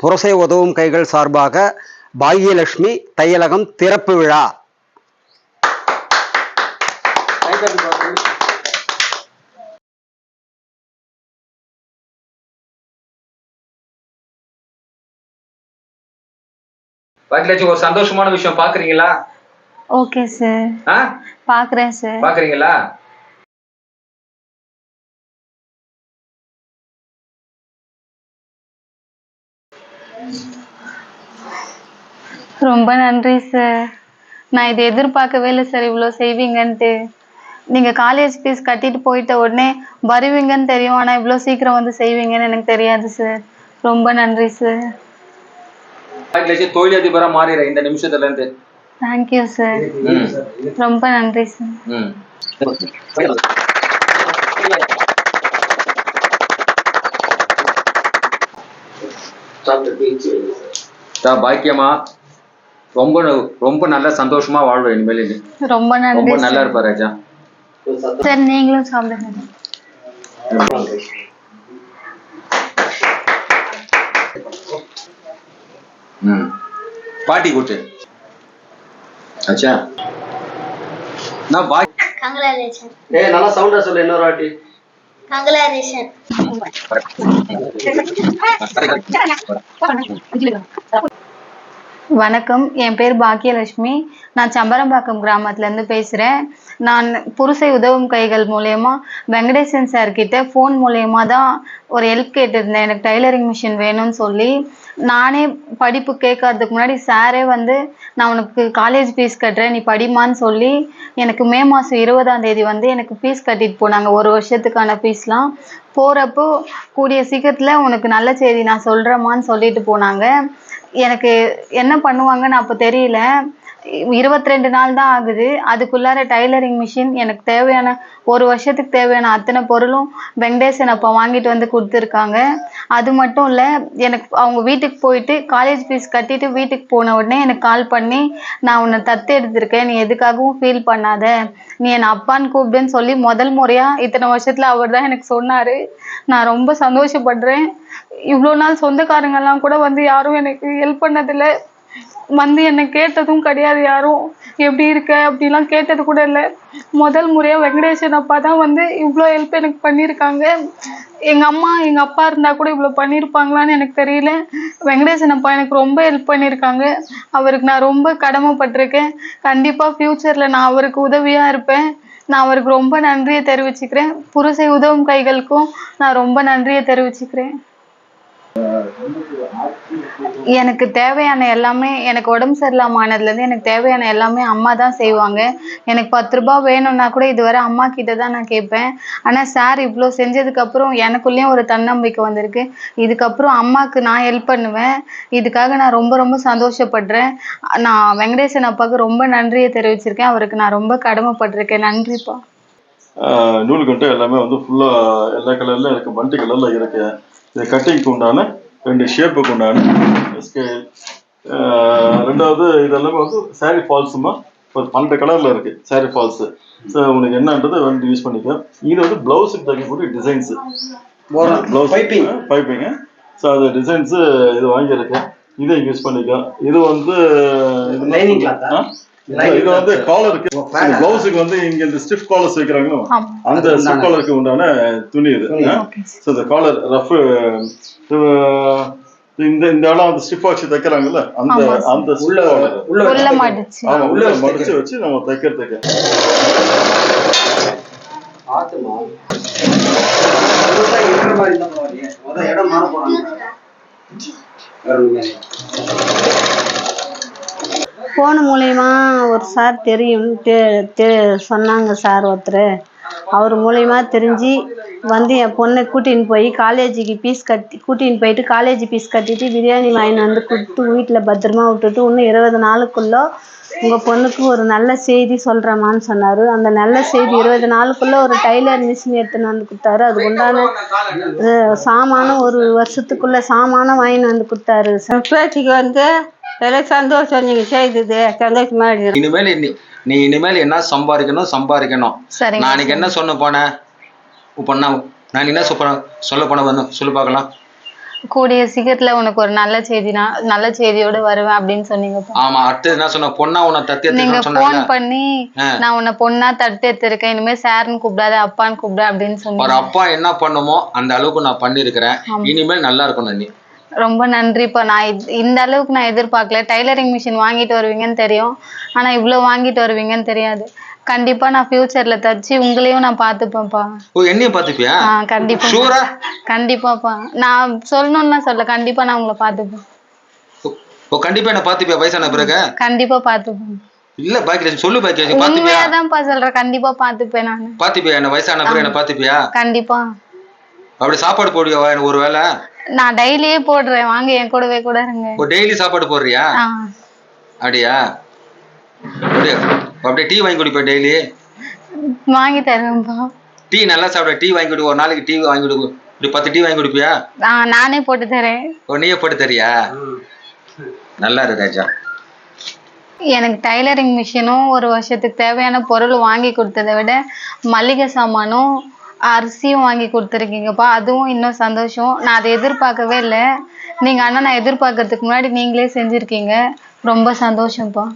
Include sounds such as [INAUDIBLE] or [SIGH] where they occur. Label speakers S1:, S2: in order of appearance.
S1: புரசை உதவும் கைகள் சார்பாக பாகியலட்சுமி தையலகம் திறப்பு விழா.
S2: பாக்கியலட்சுமி ஒரு சந்தோஷமான விஷயம் பாக்குறீங்களா?
S3: ஓகே சார்
S2: ஆ?
S3: பார்க்குறேன் சார்
S2: பாக்குறீங்களா?
S3: ரொம்ப நன்றி சார் நான் இதை எதிர்பார்க்கவே இல்லை சார் இவ்வளோ செய்வீங்கன்ட்டு. நீங்கள் காலேஜ் ஃபீஸ் கட்டிட்டு போயிட்ட உடனே வருவீங்கன்னு தெரியும். ஆனால் இவ்வளோ சீக்கிரம் வந்து செய்வீங்கன்னு எனக்கு தெரியாது சார் ரொம்ப நன்றி சார்
S2: பாக்கியலட்சுமி தொழிலதிபரா மாறிடுற இந்த நிமிஷத்துல இருந்து
S3: தேங்க்யூ சார். ரொம்ப நன்றி சார்
S2: பாக்கியமா? ரொம்ப ரொம்ப நல்ல சந்தோஷமா வாழ்வ இனிமேல்.
S3: ரொம்ப
S2: ரொம்ப
S3: நன்றி
S2: நல்லா
S3: சார்.
S2: இருப்ப ராஜா.
S3: சார் நீங்களும் சாப்பிடுங்க.
S2: ம். பாட்டி கூட்டு. அச்சா நான் பாய்
S4: கங்கராலேஷன்
S1: ஏய் நல்லா சவுண்டா சொல்லு இன்னொரு வாட்டி.
S4: கங்கராலேஷன்
S3: வணக்கம். என் பேர் பாக்கியலட்சுமி. நான் சம்பரம்பாக்கம் கிராமத்துலேருந்து பேசுகிறேன் நான் புருஷை உதவும் கைகள் மூலயமா வெங்கடேசன் சார்கிட்ட ஃபோன் மூலயமா தான் ஒரு ஹெல்ப் கேட்டிருந்தேன். எனக்கு டைலரிங் மிஷின் வேணும்னு சொல்லி. நானே படிப்பு கேட்கறதுக்கு முன்னாடி சாரே வந்து நான் உனக்கு காலேஜ் ஃபீஸ் கட்டுறேன் நீ படிமான்னு சொல்லி எனக்கு மே மாதம் இருபதாம் தேதி வந்து எனக்கு ஃபீஸ் கட்டிட்டு போனாங்க. ஒரு வருஷத்துக்கான ஃபீஸ்லாம் போகிறப்போ கூடிய சீக்கிரத்தில் உனக்கு நல்ல செய்தி நான் சொல்கிறேம்மான்னு சொல்லிட்டு போனாங்க. எனக்கு என்ன பண்ணுவாங்கன்னு அப்போ தெரியல. இருபத்தி ரெண்டு நாள் தான் ஆகுது. அதுக்குள்ளார டைலரிங் மிஷின் எனக்கு தேவையான ஒரு வருஷத்துக்கு தேவையான அத்தனை பொருளும் வெங்கடேசன் அப்போ வாங்கிட்டு வந்து கொடுத்துருக்காங்க. அது மட்டும் இல்லை எனக்கு அவங்க வீட்டுக்கு போயிட்டு காலேஜ் ஃபீஸ் கட்டிட்டு வீட்டுக்கு போன உடனே எனக்கு கால் பண்ணி நான் உன்னை தத்து எடுத்திருக்கேன். நீ எதுக்காகவும் ஃபீல் பண்ணாத. நீ என்னை அப்பான்னு கூப்பிடுன்னு சொல்லி முதல் முறையாக இத்தனை வருஷத்தில் அவர் தான் எனக்கு சொன்னார். நான் ரொம்ப சந்தோஷப்படுறேன். இவ்வளோ நாள் சொந்தக்காரங்கெல்லாம் கூட வந்து யாரும் எனக்கு ஹெல்ப் பண்ணதில்லை. வந்து என்னை கேட்டதும் கிடையாது யாரும். எப்படி இருக்க? அப்படிலாம் கேட்டது கூட இல்லை. முதல் முறையாக வெங்கடேசன் அப்பா தான் வந்து இவ்வளோ ஹெல்ப் எனக்கு பண்ணியிருக்காங்க எங்கள் அம்மா எங்கள் அப்பா இருந்தால் கூட இவ்வளோ பண்ணியிருப்பாங்களான்னு எனக்கு தெரியல. வெங்கடேசன் அப்பா எனக்கு ரொம்ப ஹெல்ப் பண்ணியிருக்காங்க அவருக்கு நான் ரொம்ப கடமைப்பட்டிருக்கேன். கண்டிப்பாக ஃப்யூச்சரில் நான் அவருக்கு உதவியாக இருப்பேன். நான் அவருக்கு ரொம்ப நன்றியை தெரிவிச்சுக்கிறேன். புருஷை உதவும் கைகளுக்கும் நான் ரொம்ப நன்றியை தெரிவிச்சுக்கிறேன். எனக்கு தேவையான எல்லாமே எனக்கு உடம்பு சரியில்லாமனதுலேருந்து எனக்கு தேவையான எல்லாமே அம்மா தான் செய்வாங்க. எனக்கு பத்து ரூபாய் வேணும்னா கூட இதுவரை அம்மா கிட்ட தான் நான் கேட்பேன். ஆனால் சார் இவ்வளோ செஞ்சதுக்கப்புறம் எனக்குள்ளேயும் ஒரு தன்னம்பிக்கை வந்திருக்கு. இதுக்கப்புறம் அம்மாவுக்கு நான் ஹெல்ப் பண்ணுவேன். இதுக்காக நான் ரொம்ப ரொம்ப சந்தோஷப்படுறேன். நான் வெங்கடேசன் அப்பாவுக்கு ரொம்ப நன்றியை தெரிவிச்சிருக்கேன். அவருக்கு நான் ரொம்ப கடமைப்பட்டிருக்கேன். நன்றிப்பா.
S5: ஆஹ் எல்லாமே வந்து ஃபுல்லாக எல்லா கலர்லையும் இருக்குது மல்டி கலரில் இருக்குது இது கட்டிங்க்கு உண்டான ரெண்டு ஷேப்புக்கு உண்டான ஸ்கேல் ரெண்டாவது இதெல்லாமே வந்து சாரி ஃபால்ஸுமா ஒரு பன்னெண்டு கலரில் இருக்கு சாரி ஃபால்ஸு ஸோ உனக்கு என்னன்றது வந்து யூஸ் பண்ணிக்க இது வந்து ப்ளவுஸுக்கு தைக்கக்கூடிய டிசைன்ஸு ப்ளவுஸ்
S1: Piping.
S5: பைப்பிங்க ஸோ அது டிசைன்ஸு இது வாங்கியிருக்கேன் இதை யூஸ் பண்ணிக்க இது வந்து இது வந்து காலருக்கு ப்ளவுஸுக்கு வந்து இங்க இந்த ஸ்டிஃப் காலர்ஸ் வைக்கிறாங்களோ. அந்த ஸ்டிஃப் காலருக்கு உண்டான துணி இது. ஸோ இந்த காலர் ரஃப் இந்த இந்த இடம் அந்த ஸ்டிஃப் வச்சு தைக்கிறாங்கல்ல அந்த. அந்த
S1: உள்ள
S5: உள்ள
S1: உள்ள
S5: ஆமா மடிச்சு வச்சு நம்ம தைக்கிறதுக்கு.
S1: ஆத்துமா? இருக்கிற மாதிரி இடம் மாற போறாங்க. [LAUGHS]
S6: ஃபோன் மூலயமா ஒரு சார் தெரியும் தெ- தெ- சொன்னாங்க சார் ஒருத்தர். அவர் மூலயமா தெரிஞ்சு வந்து என் பொண்ணை கூட்டின்னு போய் காலேஜுக்கு ஃபீஸ் கட்டி கூட்டின்னு போயிட்டு காலேஜ் ஃபீஸ் கட்டிட்டு பிரியாணி வாங்கின்னு வந்து கொடுத்து வீட்டில் பத்திரமா விட்டுட்டு இன்னும் இருபது நாளுக்குள்ளே உங்கள் பொண்ணுக்கு ஒரு நல்ல செய்தி சொல்கிறேம்மான்னு சொன்னார். அந்த நல்ல செய்தி இருபது நாளுக்குள்ளே ஒரு டைலர் மிஷின் எடுத்துன்னு வந்து கொடுத்தாரு. அதுக்கு உண்டான சாமானும் ஒரு வருஷத்துக்குள்ளே சாமானும் வாங்கின்னு வந்து கொடுத்தாரு
S7: பேத்திக்கு வந்து எனக்கு சந்தோஷம் நீங்க செய்தது. சந்தோஷமா இருக்கு.
S2: இனிமேல் நீ நீ இனிமேல் என்ன சம்பாதிக்கணும் சம்பாதிக்கணும்.
S3: சரிங்க.
S2: நான் அன்னைக்கு என்ன சொன்ன போனேன்? இப்போ நான் நான் என்ன சொல்ல சொல்ல போன வந்து சொல்லு பார்க்கலாம்.
S3: கூடிய சீக்கிரத்துல உனக்கு ஒரு நல்ல செய்தி நான் நல்ல செய்தியோட வருவேன் அப்படின்னு சொன்னீங்கப்பா
S2: ஆமா அடுத்து என்ன சொன்ன? பொண்ணா உன்னை தத்தி
S3: நீங்க
S2: சொன்னாங்க.
S3: பண்ணி
S2: ஆ.
S3: நான் உன்னை பொண்ணா தட்டு எடுத்திருக்கேன். இனிமே சார்னு கூப்பிடாத அப்பான்னு கூப்பிடு அப்படின்னு
S2: ஒரு
S3: சொன்னீங்க
S2: அப்பா என்ன பண்ணுமோ அந்த அளவுக்கு நான் பண்ணிருக்கிறேன் இனிமேல் நல்லா இருக்கணும் நீ.
S3: ரொம்ப நன்றிப்பா. நான் இந்த அளவுக்கு நான் எதிர்பார்க்கல. டைலரிங் மிஷின் வாங்கிட்டு வருவீங்கன்னு தெரியும். ஆனா இவ்ளோ வாங்கிட்டு வருவீங்கன்னு தெரியாது. கண்டிப்பா நான் ஃபியூச்சர்ல தச்சு உங்களையும் நான் பார்த்துப்பேன்ப்பா.
S2: ஓ என்னையும் பாத்துப்பியா
S3: கண்டிப்பா.
S2: ஷூரா
S3: கண்டிப்பாப்பா. நான் சொல்லணும்னா சொல்ல. கண்டிப்பா நான் உங்களை பார்த்துப்பேன்.
S2: ஓ கண்டிப்பா என்ன பாத்துப்பியா வயசான பிறகு?
S3: கண்டிப்பா பார்த்துப்பேன்.
S2: இல்ல பாக்கியலட்சுமி சொல்லு பாக்கியலட்சுமி பாத்துப்பியா
S3: உண்மையாதான்ப்பா சொல்றேன். கண்டிப்பா பார்த்துப்பேன் நான்.
S2: பாத்துப்பியா என்ன வயசான பிறகு என்ன பாத்துப்பியா
S3: கண்டிப்பா.
S2: அப்படி சாப்பாடு போடுவியா ஒரு வேளை?
S3: நான் டெய்லியே போடுறேன். வாங்க என் கூடவே கூட இருங்க.
S2: ஓ டெய்லி சாப்பாடு போடுறியா?
S3: ஆ.
S2: அப்படியா? அப்படியா? அப்படியே டீ வாங்கி குடிப்பேன் டெய்லி
S3: வாங்கி தருவேன்ப்பா
S2: டீ நல்லா சாப்பிட. டீ வாங்கி கொடு. ஒரு நாளைக்கு டீ வாங்கி கொடு. இப்படி பத்து டீ வாங்கி கொடுப்பியா?
S3: ஆ நானே போட்டு தரேன்.
S2: ஓ நீயே போட்டு தரியா? நல்லா இருக்கு ராஜா.
S3: எனக்கு டைலரிங் மிஷினும் ஒரு வருஷத்துக்கு தேவையான பொருள் வாங்கி கொடுத்ததை விட மளிகை சாமானும் அரிசியும் வாங்கி கொடுத்துருக்கீங்கப்பா. அதுவும் இன்னும் சந்தோஷம். நான் அதை எதிர்பார்க்கவே இல்லை. நீங்கள் ஆனால் நான் எதிர்பார்க்கறதுக்கு முன்னாடி நீங்களே செஞ்சுருக்கீங்க. ரொம்ப சந்தோஷம்ப்பா.